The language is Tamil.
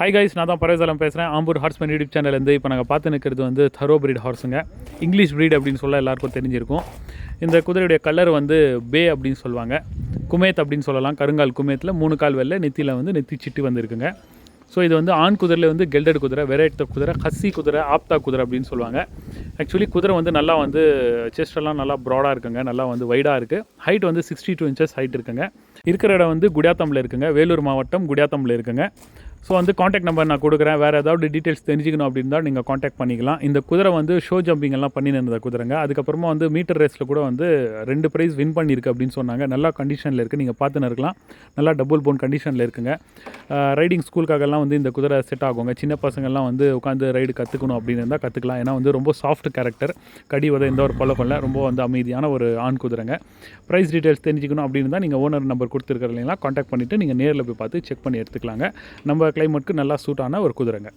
ஹை கைஸ் நான் தான் பரவசலம் பேசுகிறேன் ஆம்பூர் ஹார்ஸ்மேன் யூடியூப் சேனல்லேருந்து இப்போ நாங்கள் பார்த்து நிற்கிறது வந்து தரோ பிரீட் ஹார்ஸுங்க இங்கிலீஷ் ப்ரீட் அப்படின்னு சொல்ல எல்லாருக்கும் தெரிஞ்சிருக்கும். இந்த குதிரையுடைய கலர் வந்து பே அப்படின்னு சொல்லுவாங்க. குமேத் அப்படின்னு சொல்லலாம். கருங்கால் குமேத்தில் மூணு கால் வெள்ளை நெத்தியில் வந்து நெத்தி சிட்டு வந்திருக்குங்க. ஸோ இது வந்து ஆண் குதிரையில் வந்து கெல்டட் குதிரை வெரைட்ட குதிரை ஹஸ்ஸி குதிரை ஆப்தா குதிரை அப்படின்னு சொல்லுவாங்க. ஆக்சுவலி குதிரை வந்து நல்லா வந்து செஸ்டெல்லாம் எல்லாம் நல்லா ப்ராடாக இருக்குங்க. நல்லா வந்து வைடாக இருக்குது ஹைட் வந்து சிக்ஸ்டி டூ இன்ச்சஸ் ஹைட் இருக்குங்க. இருக்கிற இடம் வந்து குடியாத்தமில் இருக்குங்க. வேலூர் மாவட்டம் குடியாத்தமில் இருக்குங்க. ஸோ வந்து காண்டாக்ட் நம்பர் நான் கொடுக்குறேன். வேறு ஏதாவது டீட்டெயில்ஸ் தெரிஞ்சுக்கணும் அப்படின்னா நீங்கள் காண்டாக்ட் பண்ணிக்கலாம். இந்த குதிரை வந்து ஷோ ஜம்பிங் எல்லாம் பண்ணி நின்றத குதிரைங்க. அதுக்கப்புறமா வந்து மீட்டர் ரேஸில் கூட வந்து ரெண்டு ப்ரைஸ் வின் பண்ணியிருக்கு அப்படின்னு சொன்னாங்க. நல்லா கண்டிஷனில் இருக்குது நீங்கள் பார்த்துன்னு இருக்கலாம். நல்லா டபுள் போன் கண்டிஷனில் இருக்குங்க. ரைடிங் ஸ்கூலுக்காகலாம் வந்து இந்த குதிரை செட் ஆகுங்க. சின்ன பசங்கள்லாம் வந்து உட்காந்து ரைடு கற்றுக்கணும் அப்படின்னு இருந்தால் கற்றுக்கலாம் ஏன்னா வந்து ரொம்ப சாஃப்ட் கேரக்டர் கடி உதை எந்த ஒரு பழக்கம் இல்லை. ரொம்ப வந்து அமைதியான ஒரு ஆண் குதிரைங்க. ப்ரைஸ் டீட்டெயில்ஸ் தெரிஞ்சுக்கணும் அப்படின்னு இருந்தால் நீங்கள் ஓனர் நம்பர் கொடுத்துருக்கிற இல்லைங்களா காண்டாக்ட் பண்ணிவிட்டு நீங்கள் நேரில் போய் பார்த்து செக் பண்ணி எடுத்துக்கலாங்க. நம்ம கிளைமேட்க்கு நல்லா சூட்டான ஒரு குதிரைங்க.